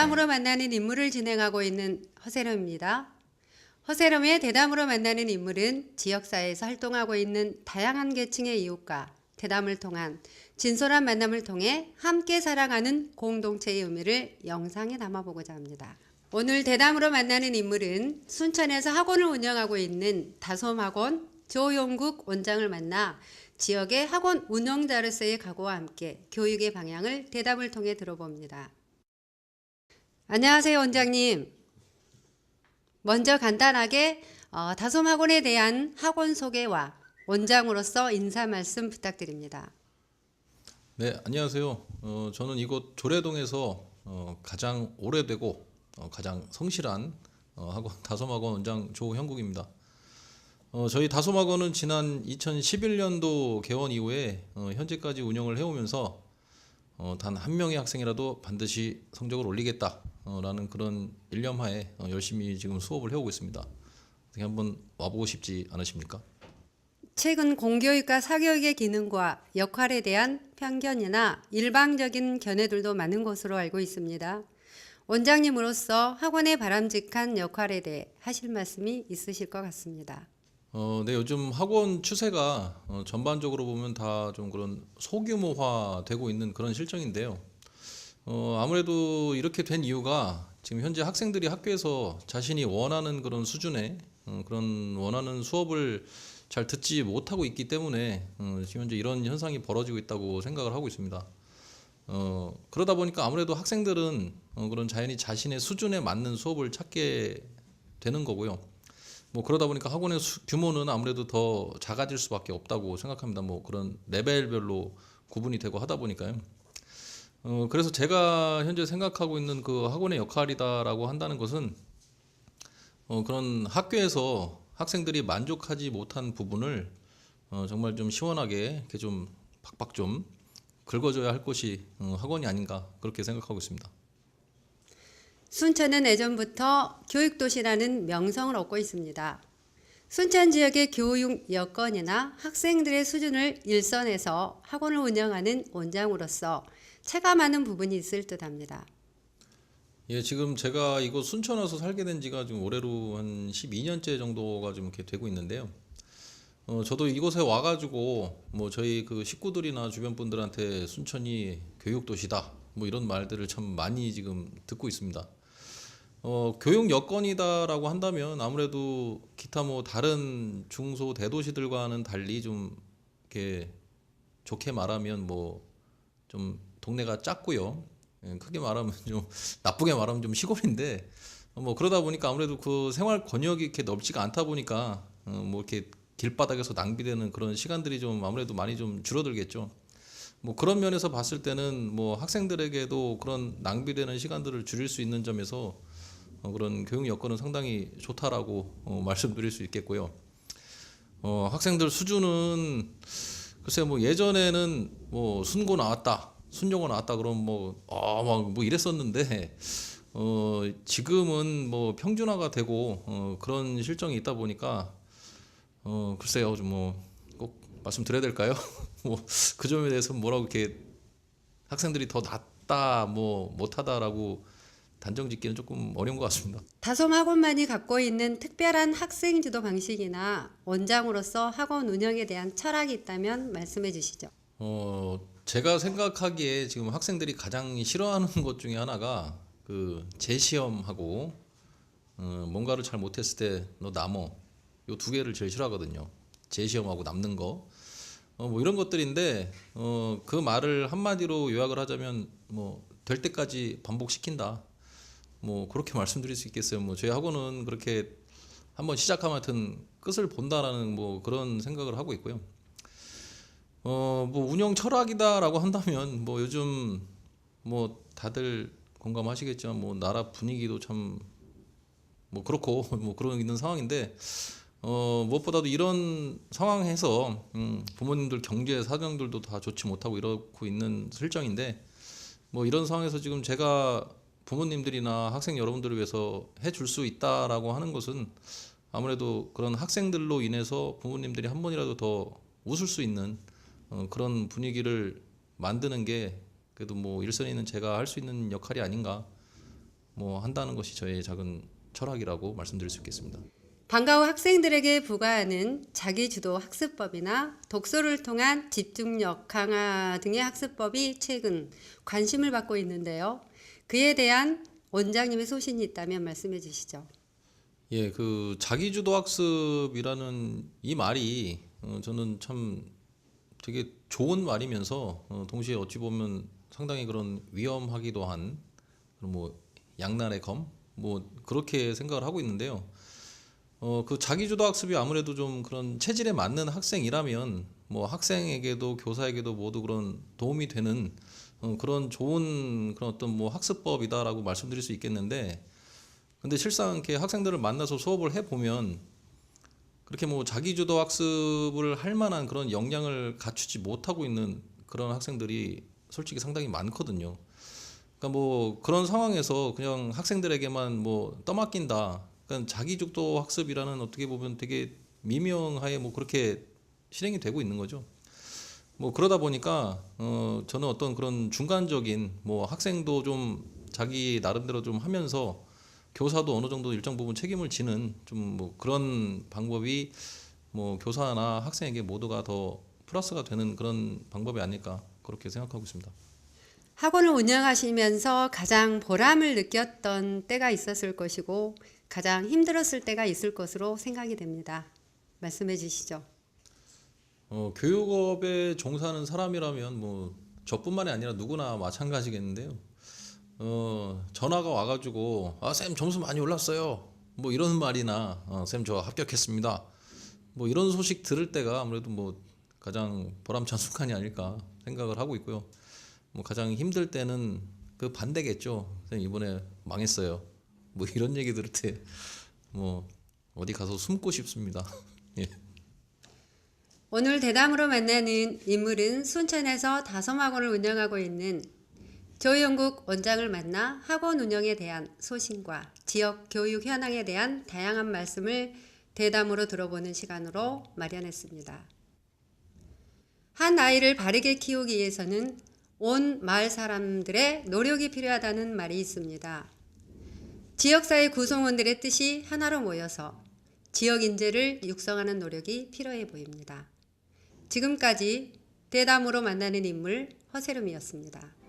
대담으로 만나는 인물을 진행하고 있는 허세롬입니다. 허세롬의 대담으로 만나는 인물은 지역사회에서 활동하고 있는 다양한 계층의 이웃과 대담을 통한 진솔한 만남을 통해 함께 살아가는 공동체의 의미를 영상에 담아보고자 합니다. 오늘 대담으로 만나는 인물은 순천에서 학원을 운영하고 있는 다솜학원 조용국 원장을 만나 지역의 학원 운영자로서의 각오와 함께 교육의 방향을 대담을 통해 들어봅니다. 안녕하세요, 원장님. 먼저 간단하게 어, 다솜 학원에 대한 학원 소개와 원장으로서 인사 말씀 부탁드립니다. 네, 안녕하세요. 어, 저는 이곳 조례동에서 어, 가장 오래되고 어, 가장 성실한 어, 학원 다솜 학원 원장 조형국입니다. 어, 저희 다솜 학원은 지난 2011년도 개원 이후에 어, 현재까지 운영을 해오면서 어, 단 한 명의 학생이라도 반드시 성적을 올리겠다 라는 그런 일념하에 어, 열심히 지금 수업을 해오고 있습니다. 어떻게 한번 와보고 싶지 않으십니까? 최근 공교육과 사교육의 기능과 역할에 대한 편견이나 일방적인 견해들도 많은 것으로 알고 있습니다. 원장님으로서 학원의 바람직한 역할에 대해 하실 말씀이 있으실 것 같습니다. 어, 네, 요즘 학원 추세가 어, 전반적으로 보면 다 좀 그런 소규모화 되고 있는 그런 실정인데요. 어, 아무래도 이렇게 된 이유가 지금 현재 학생들이 학교에서 자신이 원하는 그런 수준의 어, 그런 원하는 수업을 잘 듣지 못하고 있기 때문에 어, 지금 현재 이런 현상이 벌어지고 있다고 생각을 하고 있습니다. 어, 그러다 보니까 아무래도 학생들은 어, 그런 자연히 자신의 수준에 맞는 수업을 찾게 되는 거고요. 뭐 그러다 보니까 학원의 수- 규모는 아무래도 더 작아질 수밖에 없다고 생각합니다. 뭐 그런 레벨별로 구분이 되고 하다 보니까요. 어, 그래서 제가 현재 생각하고 있는 그 학원의 역할이다라고 한다는 것은 어, 그런 학교에서 학생들이 만족하지 못한 부분을 어, 정말 좀 시원하게 이렇게 좀 박박 좀 긁어줘야 할 곳이 어, 학원이 아닌가 그렇게 생각하고 있습니다. 순천은 예전부터 교육도시라는 명성을 얻고 있습니다. 순천 지역의 교육 여건이나 학생들의 수준을 일선에서 학원을 운영하는 원장으로서 체감하는 부분이 있을 듯합니다. 예, 지금 제가 이곳 순천 와서 살게 된 지가 지금 올해로 한 12년째 정도가 좀 이렇게 되고 있는데요. 어, 저도 이곳에 와가지고 뭐 저희 그 식구들이나 주변 분들한테 순천이 교육 도시다 뭐 이런 말들을 참 많이 지금 듣고 있습니다. 어, 교육 여건이다라고 한다면 아무래도 기타 뭐 다른 중소 대도시들과는 달리 좀 이렇게 좋게 말하면 뭐 좀 동네가 작고요. 예, 크게 말하면 좀 나쁘게 말하면 좀 시골인데 어, 뭐 그러다 보니까 아무래도 그 생활 권역이 이렇게 넓지가 않다 보니까 어, 뭐 이렇게 길바닥에서 낭비되는 그런 시간들이 좀 아무래도 많이 좀 줄어들겠죠. 뭐 그런 면에서 봤을 때는 뭐 학생들에게도 그런 낭비되는 시간들을 줄일 수 있는 점에서 어, 그런 교육 여건은 상당히 좋다라고 어, 말씀드릴 수 있겠고요. 어, 학생들 수준은 글쎄 뭐 예전에는 뭐 순고 나왔다, 순영어 나왔다 그러면 뭐 아 막 뭐 이랬었는데 어 지금은 뭐 평준화가 되고 어 그런 실정이 있다 보니까 어 글쎄요 좀 뭐 꼭 말씀드려야 될까요? 뭐 그 점에 대해서 뭐라고 이렇게 학생들이 더 낫다 뭐 못하다라고 단정 짓기는 조금 어려운 것 같습니다. 다솜 학원만이 갖고 있는 특별한 학생 지도 방식이나 원장으로서 학원 운영에 대한 철학이 있다면 말씀해 주시죠. 어, 제가 생각하기에 지금 학생들이 가장 싫어하는 것 중에 하나가 그 재시험하고 어, 뭔가를 잘 못했을 때 너 남어 요 두 개를 제일 싫어하거든요. 재시험하고 남는 거. 어, 뭐 이런 것들인데 어, 그 말을 한마디로 요약을 하자면 뭐 될 때까지 반복시킨다. 뭐 그렇게 말씀드릴 수 있겠어요. 뭐 저희 학원은 그렇게 한번 시작하면 하여튼 끝을 본다라는 뭐 그런 생각을 하고 있고요. 어, 뭐 운영 철학이다라고 한다면 뭐 요즘 뭐 다들 공감하시겠지만 뭐 나라 분위기도 참 뭐 그렇고 뭐 그런 있는 상황인데 어, 무엇보다도 이런 상황에서 음, 부모님들 경제 사정들도 다 좋지 못하고 이러고 있는 실정인데 뭐 이런 상황에서 지금 제가 부모님들이나 학생 여러분들을 위해서 해줄 수 있다라고 하는 것은 아무래도 그런 학생들로 인해서 부모님들이 한 번이라도 더 웃을 수 있는 어, 그런 분위기를 만드는 게 그래도 뭐 일선에 있는 제가 할 수 있는 역할이 아닌가 뭐 한다는 것이 저의 작은 철학이라고 말씀드릴 수 있겠습니다. 방과 후 학생들에게 부과하는 자기주도 학습법이나 독서를 통한 집중력 강화 등의 학습법이 최근 관심을 받고 있는데요. 그에 대한 원장님의 소신이 있다면 말씀해 주시죠. 예, 그 자기주도 학습이라는 이 말이 어, 저는 참 되게 좋은 말이면서 어, 동시에 어찌 보면 상당히 그런 위험하기도 한 그런 뭐 양날의 검 뭐 그렇게 생각을 하고 있는데요. 어, 그 자기주도 학습이 아무래도 좀 그런 체질에 맞는 학생이라면 뭐 학생에게도 교사에게도 모두 그런 도움이 되는 어, 그런 좋은 그런 어떤 뭐 학습법이다라고 말씀드릴 수 있겠는데 근데 실상 이렇게 학생들을 만나서 수업을 해 보면 그렇게 뭐 자기주도 학습을 할 만한 그런 역량을 갖추지 못하고 있는 그런 학생들이 솔직히 상당히 많거든요. 그러니까 뭐 그런 상황에서 그냥 학생들에게만 뭐 떠맡긴다. 그러니까 자기주도 학습이라는 어떻게 보면 되게 미명하에 뭐 그렇게 실행이 되고 있는 거죠. 뭐 그러다 보니까 어 저는 어떤 그런 중간적인 뭐 학생도 좀 자기 나름대로 좀 하면서 교사도 어느 정도 일정 부분 책임을 지는 좀 뭐 그런 방법이 뭐 교사나 학생에게 모두가 더 플러스가 되는 그런 방법이 아닐까 그렇게 생각하고 있습니다. 학원을 운영하시면서 가장 보람을 느꼈던 때가 있었을 것이고 가장 힘들었을 때가 있을 것으로 생각이 됩니다. 말씀해 주시죠. 어, 교육업에 종사하는 사람이라면 뭐 저뿐만이 아니라 누구나 마찬가지겠는데요. 어, 전화가 와가지고 아 쌤 점수 많이 올랐어요. 뭐 이런 말이나 어, 쌤저 합격했습니다. 뭐 이런 소식 들을 때가 아무래도 뭐 가장 보람찬 순간이 아닐까 생각을 하고 있고요. 뭐 가장 힘들 때는 그 반대겠죠. 쌤 이번에 망했어요. 뭐 이런 얘기 들을 때 뭐 어디 가서 숨고 싶습니다. 예. 오늘 대담으로 만나는 인물은 순천에서 다솜학원을 운영하고 있는 조영국 원장을 만나 학원 운영에 대한 소신과 지역 교육 현황에 대한 다양한 말씀을 대담으로 들어보는 시간으로 마련했습니다. 한 아이를 바르게 키우기 위해서는 온 마을 사람들의 노력이 필요하다는 말이 있습니다. 지역사회 구성원들의 뜻이 하나로 모여서 지역 인재를 육성하는 노력이 필요해 보입니다. 지금까지 대담으로 만나는 인물 허세름이었습니다.